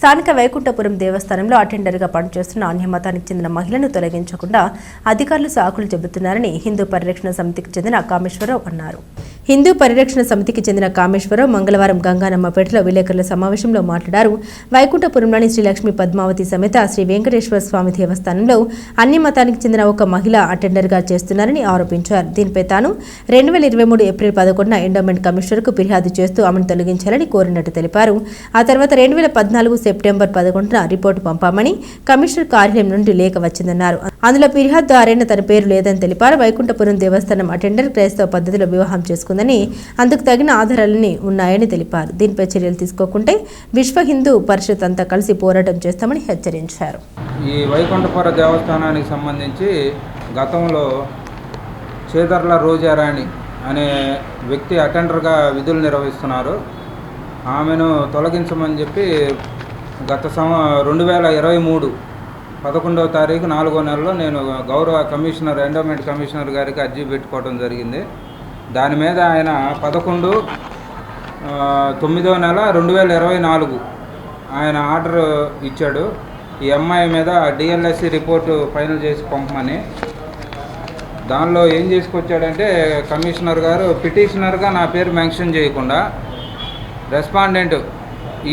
స్థానిక వైకుంఠపురం దేవస్థానంలో అటెండర్గా పనిచేస్తున్న అన్యమతానికి చెందిన మహిళను తొలగించకుండా అధికారులు సాకులు చెబుతున్నారని హిందూ పరిరక్షణ సమితికి చెందిన కామేశ్వరరావు అన్నారు. హిందూ పరిరక్షణ సమితికి చెందిన కామేశ్వరరావు మంగళవారం గంగానమ్మపేటలో విలేకరుల సమావేశంలో మాట్లాడారు. వైకుంఠపురంలోని శ్రీ లక్ష్మీ పద్మావతి సమేత శ్రీ వెంకటేశ్వర స్వామి దేవస్థానంలో అన్ని మతానికి చెందిన ఒక మహిళ అటెండర్గా చేస్తున్నారని ఆరోపించారు. దీనిపై తాను రెండు వేల ఇరవై మూడు ఏప్రిల్ పదకొండున ఎండోమెంట్ కమిషనర్కు ఫిర్యాదు చేస్తూ ఆమెను తొలగించాలని కోరినట్టు తెలిపారు. ఆ తర్వాత రెండు వేల పద్నాలుగు సెప్టెంబర్ పదకొండున రిపోర్టు పంపామని కమిషనర్ కార్యాలయం నుండి లేఖ వచ్చిందన్నారు. అందులో ఫిర్యాదుదారైన తన పేరు లేదని తెలిపారు. వైకుంఠపురం దేవస్థానం అటెండర్ క్రైస్తవ పద్ధతిలో వివాహం చేసుకుందని అందుకు తగిన ఆధారాలని ఉన్నాయని తెలిపారు. దీనిపై చర్యలు తీసుకోకుంటే విశ్వ హిందూ పరిషత్ అంతా కలిసి పోరాటం చేస్తామని హెచ్చరించారు. ఈ వైకుంఠపుర దేవస్థానానికి సంబంధించి గతంలో చేదర్ల రోజారాణి అనే వ్యక్తి అటెండర్గా విధులు నిర్వహిస్తున్నారు. ఆమెను తొలగించమని చెప్పి గత సంవ రెండు వేల ఇరవై మూడు పదకొండవ తారీఖు నాలుగో నెలలో నేను గౌరవ కమిషనర్ ఎండోమెంట్ కమిషనర్ గారికి అర్జీ పెట్టుకోవడం జరిగింది. దాని మీద ఆయన పదకొండు తొమ్మిదో నెల రెండు వేల ఇరవై నాలుగు ఆయన ఆర్డర్ ఇచ్చాడు. ఈ అమ్మాయి మీద డిఎల్ఎస్సి రిపోర్టు ఫైనల్ చేసి పంపమని. దానిలో ఏం చేసుకొచ్చాడంటే కమిషనర్ గారు పిటిషనర్గా నా పేరు మెన్షన్ చేయకుండా రెస్పాండెంట్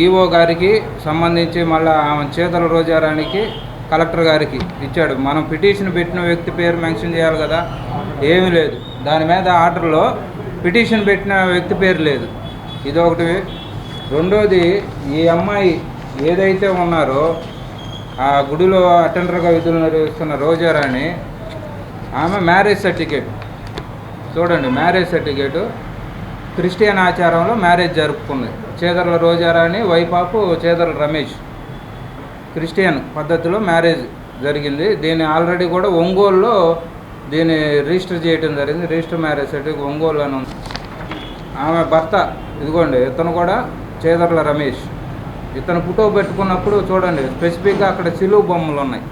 ఈఓ గారికి సంబంధించి మళ్ళీ ఆమె చేతల రోజారానికి కలెక్టర్ గారికి ఇచ్చాడు. మనం పిటిషన్ పెట్టిన వ్యక్తి పేరు మెన్షన్ చేయాలి కదా. ఏమీ లేదు. దాని మీద ఆర్డర్లో పిటిషన్ పెట్టిన వ్యక్తి పేరు లేదు. ఇది ఒకటి రెండోది ఈ అమ్మాయి ఏదైతే ఉన్నారో ఆ గుడిలో అటెండర్గా విధులు నిర్వహిస్తున్న రోజారాణి ఆమె మ్యారేజ్ సర్టిఫికేట్. చూడండి మ్యారేజ్ సర్టిఫికేటు. క్రిస్టియన్ ఆచారంలో మ్యారేజ్ జరుపుకుంది. చేదర్ల రోజారాణి వైపాపు చేదర్ల రమేష్. క్రిస్టియన్ పద్ధతిలో మ్యారేజ్ జరిగింది. దీన్ని ఆల్రెడీ కూడా ఒంగోలులో దీన్ని రిజిస్టర్ చేయడం జరిగింది. రిజిస్టర్ మ్యారేజ్ సర్టిఫికేట్ ఒంగోలు అని ఉంది ఆమె భర్త ఇదిగోండి ఇతను కూడా చేదర్ల రమేష్. ఇతను ఫోటో పెట్టుకున్నప్పుడు చూడండి స్పెసిఫిక్గా అక్కడ సిలువు బొమ్మలు ఉన్నాయి.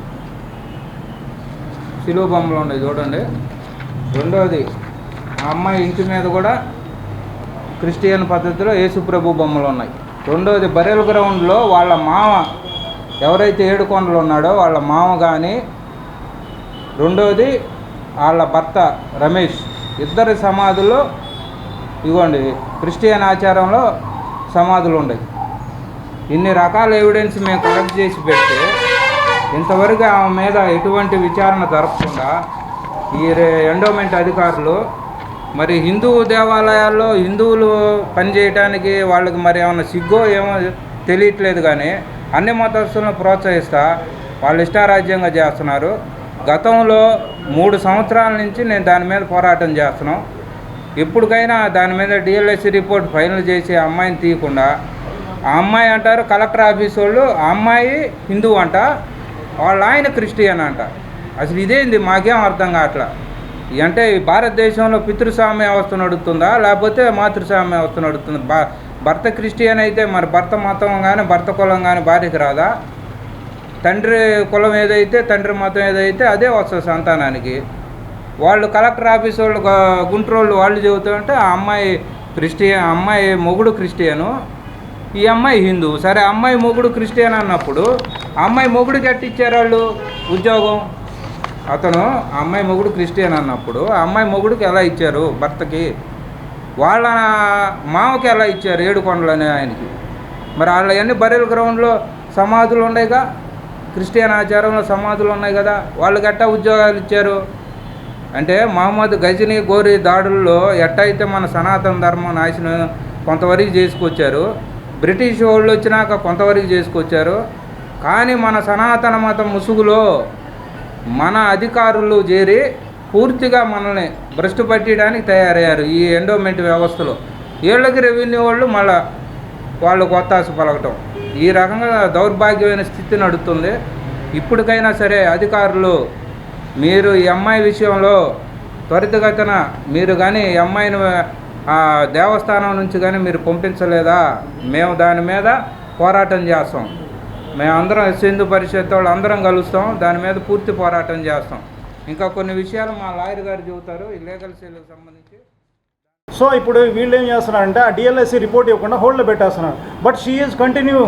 సిలువు బొమ్మలు ఉన్నాయి చూడండి. రెండవది ఆ అమ్మాయి ఇంటి మీద కూడా క్రిస్టియన్ పద్ధతిలో యేసుప్రభు బొమ్మలు ఉన్నాయి. రెండవది బరెల్ గ్రౌండ్లో వాళ్ళ మామ ఎవరైతే ఏడుకొండలు ఉన్నాడో వాళ్ళ మామ కానీ రెండవది వాళ్ళ భర్త రమేష్. ఇద్దరి సమాధులు ఇవ్వండి క్రిస్టియన్ ఆచారంలో సమాధులు ఉండేవి ఇన్ని రకాల ఎవిడెన్స్ మేము కలెక్ట్ చేసి పెడితే ఇంతవరకు ఆమె మీద ఎటువంటి విచారణ జరపకుండా ఈ రే- ఎండోమెంట్ అధికారులు మరి హిందూ దేవాలయాల్లో హిందువులు పనిచేయటానికి వాళ్ళకి మరి ఏమైనా సిగ్గో ఏమో తెలియట్లేదు కానీ అన్ని మతస్థులను ప్రోత్సహిస్తా వాళ్ళు ఇష్టారాజ్యంగా చేస్తున్నారు. గతంలో మూడు సంవత్సరాల నుంచి నేను దాని మీద పోరాటం చేస్తున్నాం. ఎప్పటికైనా దాని మీద డిఎల్ఎస్సి రిపోర్ట్ ఫైనల్ చేసి అమ్మాయిని తీయకుండా ఆ అమ్మాయి అంటారు కలెక్టర్ ఆఫీస్ వాళ్ళు ఆ అమ్మాయి హిందువు అంట వాళ్ళ ఆయన క్రిస్టియన్ అంట. అసలు ఇదేంది? మాకేం అర్థం కావట్లా? అంటే భారతదేశంలో పితృస్వామ్య వ్యవస్థ నడుస్తుందా లేకపోతే మాతృస్వామ్య వ్యవస్థ నడుస్తుందా బా భర్త క్రిస్టియన్ అయితే మరి భర్త మతం కానీ భర్త కులం కానీ భార్యకి రాదా? తండ్రి కులం ఏదైతే తండ్రి మతం ఏదైతే అదే వస్తుంది సంతానానికి. వాళ్ళు కలెక్టర్ ఆఫీస్ వాళ్ళు గుంట్రోళ్ళు వాళ్ళు చెబుతుంటే ఆ అమ్మాయి క్రిస్టియన్ అమ్మాయి మొగుడు క్రిస్టియను ఈ అమ్మాయి హిందూ. సరే అమ్మాయి మొగుడు క్రిస్టియన్ అన్నప్పుడు అమ్మాయి మొగుడికి ఎట్టిచ్చారు వాళ్ళు? ఉద్యోగం. అతను అమ్మాయి మొగుడు క్రిస్టియన్ అన్నప్పుడు అమ్మాయి మొగుడికి ఎలా ఇచ్చారు భర్తకి? వాళ్ళ మామకి ఎలా ఇచ్చారు ఏడుకొండలు అనే ఆయనకి? మరి వాళ్ళవన్నీ బరెల్ గ్రౌండ్లో సమాధులు ఉన్నాయిగా క్రిస్టియన్ ఆచారంలో సమాధులు ఉన్నాయి కదా వాళ్ళకి ఎట్టా ఉద్యోగాలు ఇచ్చారు? అంటే మహమ్మద్ గజనీ గోరి దాడుల్లో ఎట్టయితే మన సనాతన ధర్మం నాశనం కొంతవరకు చేసుకొచ్చారు బ్రిటిష్ వాళ్ళు వచ్చినాక కొంతవరకు చేసుకొచ్చారు కానీ మన సనాతన మతం ముసుగులో మన అధికారులు చేరి పూర్తిగా మనల్ని భ్రష్టు పట్టడానికి తయారయ్యారు ఈ ఎండోమెంట్ వ్యవస్థలో. వీళ్ళకి రెవెన్యూ వాళ్ళు మళ్ళా వాళ్ళు కొత్తాసు పలకటం. ఈ రకంగా దౌర్భాగ్యమైన స్థితి నడుస్తుంది ఇప్పటికైనా సరే అధికారులు మీరు ఈ అమ్మాయి విషయంలో త్వరితగతిన మీరు కానీ ఈ అమ్మాయిని ఆ దేవస్థానం నుంచి కానీ మీరు పంపించలేదా? మేము దాని మీద పోరాటం చేస్తాం. మేమందరం సింధు పరిషత్ వాళ్ళు అందరం కలుస్తాం. దాని మీద పూర్తి పోరాటం చేస్తాం. ఇంకా కొన్ని విషయాలు మా లాయర్ గారు చెబుతారు ఈ లీగల్ సెల్కి సంబంధించి. సో ఇప్పుడు వీళ్ళు ఏం చేస్తున్నారంటే ఆ డిఎల్ఎస్సి రిపోర్ట్ ఇవ్వకుండా హోల్డ్లో పెట్టేస్తున్నారు. బట్ షీఈస్ కంటిన్యూ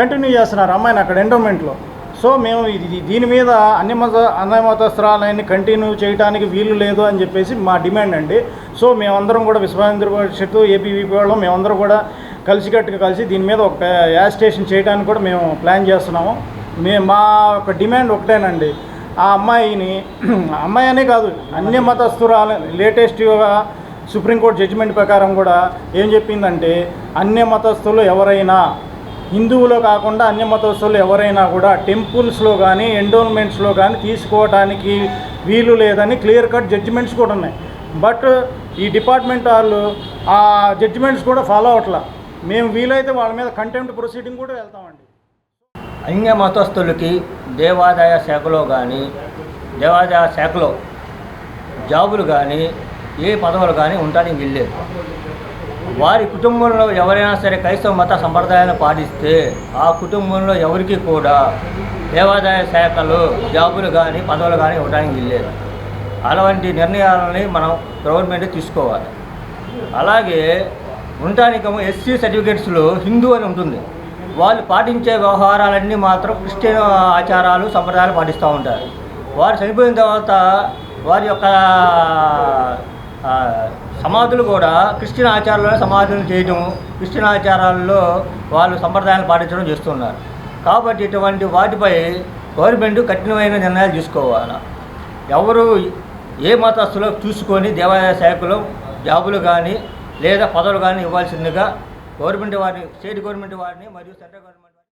కంటిన్యూ చేస్తున్నారు అమ్మాయిని అక్కడ ఎండోమెంట్లో సో మేము ఇది దీని మీద అన్ని మత అన్ని మతస్థరాలన్నీ కంటిన్యూ చేయడానికి వీలు లేదు అని చెప్పేసి మా డిమాండ్ అండి. సో మేమందరం కూడా విశ్వాంధ్ర పరిషత్తు ఏపీవీపీ వాళ్ళం మేమందరం కూడా కలిసికట్టుగా కలిసి దీని మీద ఒక యాజ్ స్టేషన్ చేయడానికి కూడా మేము ప్లాన్ చేస్తున్నాము. మే మా ఒక డిమాండ్ ఒకటేనండి. ఆ అమ్మాయిని అమ్మాయి అనే కాదు అన్ని మతస్థురాలు లేటెస్ట్గా సుప్రీంకోర్టు జడ్జిమెంట్ ప్రకారం కూడా ఏం చెప్పిందంటే అన్య మతస్థులు ఎవరైనా హిందువులో కాకుండా అన్య మతస్థులు ఎవరైనా కూడా టెంపుల్స్లో కానీ ఎండోన్మెంట్స్లో కానీ తీసుకోవడానికి వీలు లేదని క్లియర్ కట్ జడ్జిమెంట్స్ కూడా ఉన్నాయి. బట్ ఈ డిపార్ట్మెంట్ వాళ్ళు ఆ జడ్జిమెంట్స్ కూడా ఫాలో అవట్లా. మేము వీలైతే వాళ్ళ మీద కంటెంప్ట్ ప్రొసీడింగ్ కూడా వెళ్తామండి. అన్య మతస్థులకి దేవాదాయ శాఖలో కానీ దేవాదాయ శాఖలో జాబులు కానీ ఏ పదవులు కానీ ఉండడానికి వెళ్ళలేదు వారి కుటుంబంలో ఎవరైనా సరే క్రైస్తవ మత సంప్రదాయాలను పాటిస్తే ఆ కుటుంబంలో ఎవరికి కూడా దేవాదాయ శాఖలు జాబులు కానీ పదవులు కానీ ఇవ్వడానికి వెళ్ళలేదు అలాంటి నిర్ణయాలని మనం గవర్నమెంట్ తీసుకోవాలి. అలాగే ఉండటానికి ఎస్సీ సర్టిఫికేట్స్లో హిందూ అని ఉంటుంది. వాళ్ళు పాటించే వ్యవహారాలన్నీ మాత్రం క్రిస్టియన్ ఆచారాలు సంప్రదాయాలు పాటిస్తూ ఉంటారు. వారు చనిపోయిన తర్వాత వారి యొక్క సమాధులు కూడా క్రిస్టియన్ ఆచారాల్లో సమాధులు చేయడం క్రిస్టియన్ ఆచారాల్లో వాళ్ళు సంప్రదాయాలు పాటించడం చేస్తున్నారు. కాబట్టి ఇటువంటి వాటిపై గవర్నమెంట్ కఠినమైన నిర్ణయాలు తీసుకోవాలి. ఎవరు ఏ మతస్థులో చూసుకొని దేవాలయ శాఖలో జాబులు కానీ లేదా పదవులు కానీ ఇవ్వాల్సిందిగా గవర్నమెంట్ వారిని స్టేట్ గవర్నమెంట్ వారిని మరియు సెంట్రల్ గవర్నమెంట్